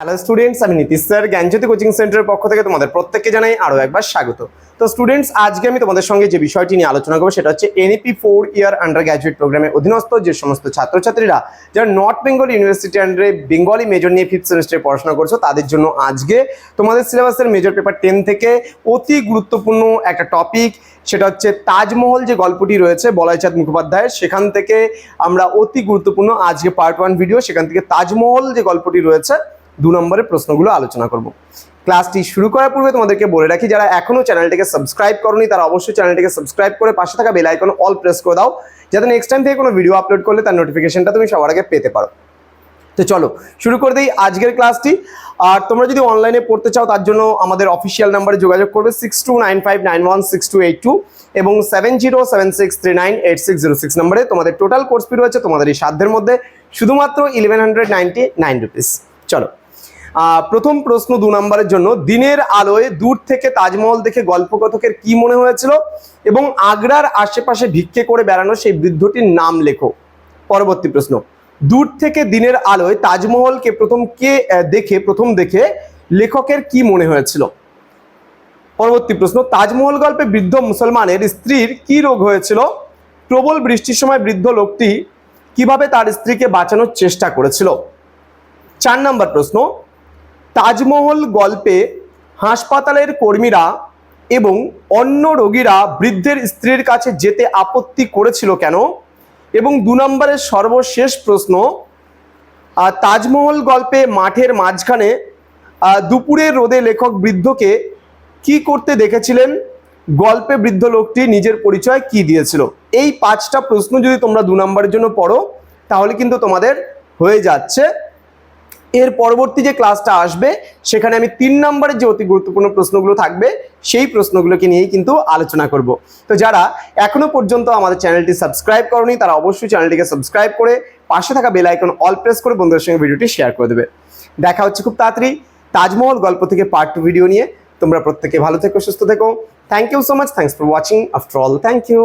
Hello students আমি Nitish sir, জ্ঞানজ্যোতি coaching সেন্টারের পক্ষ থেকে তোমাদের প্রত্যেককে জানাই আরও একবার স্বাগত। তো স্টুডেন্টস আজকে আমি তোমাদের সঙ্গে যে বিষয়টি নিয়ে আলোচনা করব সেটা হচ্ছে NEP four year undergraduate প্রোগ্রামের অধীনস্থ যে সমস্ত ছাত্রছাত্রীরা যারা নর্থ বেঙ্গল ইউনিভার্সিটি আন্ডারে বেঙ্গলি মেজর নিয়ে ফিফথ সেমিস্টারে পড়াশোনা করছ, তাদের জন্য আজকে তোমাদের সিলেবাসের মেজর পেপার টেন থেকে অতি গুরুত্বপূর্ণ একটা টপিক সেটা হচ্ছে তাজমহল যে গল্পটি রয়েছে, বলাইচাঁদ মুখোপাধ্যায়ের, সেখান থেকে আমরা অতি গুরুত্বপূর্ণ আজকে পার্ট ওয়ান ভিডিও সেখান থেকে তাজমহল যে গল্পটি রয়েছে দু নম্বরের প্রশ্নগুলো আলোচনা করব। ক্লাসটি শুরু করার পূর্বে তোমাদেরকে বলে রাখি, যারা এখনও চ্যানেলটিকে সাবস্ক্রাইব করনি, তারা অবশ্যই চ্যানেলটিকে সাবস্ক্রাইব করে পাশে থাকা বেল আইকন অল প্রেস করে দাও, যাতে নেক্সট টাইম থেকে কোনো ভিডিও আপলোড করলে তার নোটিফিকেশনটা তুমি সবার আগে পেতে পারো। তো চলো, শুরু করে দিই আজকের ক্লাসটি। আর তোমরা যদি অনলাইনে পড়তে চাও, তার জন্য আমাদের অফিসিয়াল নাম্বারে যোগাযোগ করবে six two nine five nine one six two eight two এবং seven zero seven six three nine eight six zero six নাম্বারে তোমাদের টোটাল কোর্স ফি রয়েছে তোমাদের এই সাধ্যের মধ্যে, শুধুমাত্র eleven hundred ninety nine rupees চলো। প্রথম প্রশ্ন দু নম্বরের জন্য, দিনের আলোয় দূর থেকে তাজমহল দেখে গল্পকথকের কি মনে হয়েছিল এবং আগ্রার আশেপাশে ভিক্ষে করে বেড়ানো সেই বৃদ্ধটির নাম লেখো। পরবর্তী প্রশ্ন, দূর থেকে দিনের আলোয় তাজমহলকে প্রথম কে দেখে, প্রথম দেখে লেখকের কি মনে হয়েছিল? পরবর্তী প্রশ্ন, তাজমহল গল্পে বৃদ্ধ মুসলমানের স্ত্রীর কি রোগ হয়েছিল? প্রবল বৃষ্টির সময় বৃদ্ধ লোকটি কীভাবে তার স্ত্রীকে বাঁচানোর চেষ্টা করেছিল? চার নম্বর প্রশ্ন তাজমহল গল্পে হাসপাতালের কর্মীরা এবং অন্য রোগীরা বৃদ্ধের স্ত্রীর কাছে যেতে আপত্তি করেছিল কেন? এবং দু নম্বরের সর্বশেষ প্রশ্ন তাজমহল গল্পে মাঠের মাঝখানে দুপুরের রোদে লেখক বৃদ্ধকে কি করতে দেখেছিলেন? গল্পে বৃদ্ধ লোকটি নিজের পরিচয় কি দিয়েছিল? এই পাঁচটা প্রশ্ন যদি তোমরা দু নম্বরের জন্য পড়ো, তাহলে কিন্তু তোমাদের হয়ে যাচ্ছে। এর পরবর্তী যে ক্লাসটা আসবে, সেখানে আমি তিন নম্বরের যে অতি গুরুত্বপূর্ণ প্রশ্নগুলো থাকবে, সেই প্রশ্নগুলোকে নিয়েই কিন্তু আলোচনা করব। তো যারা এখনও পর্যন্ত আমাদের চ্যানেলটি সাবস্ক্রাইব করনি, তারা অবশ্যই চ্যানেলটিকে সাবস্ক্রাইব করে পাশে থাকা বেল আইকন অল প্রেস করে বন্ধুদের সঙ্গে ভিডিওটি শেয়ার করে দেবে। দেখা হচ্ছে খুব তাড়াতাড়ি তাজমহল গল্প থেকে পার্ট টু ভিডিও নিয়ে। তোমরা প্রত্যেকে ভালো থেকো, সুস্থ থেকো। Thank you so much thanks for watching after all thank you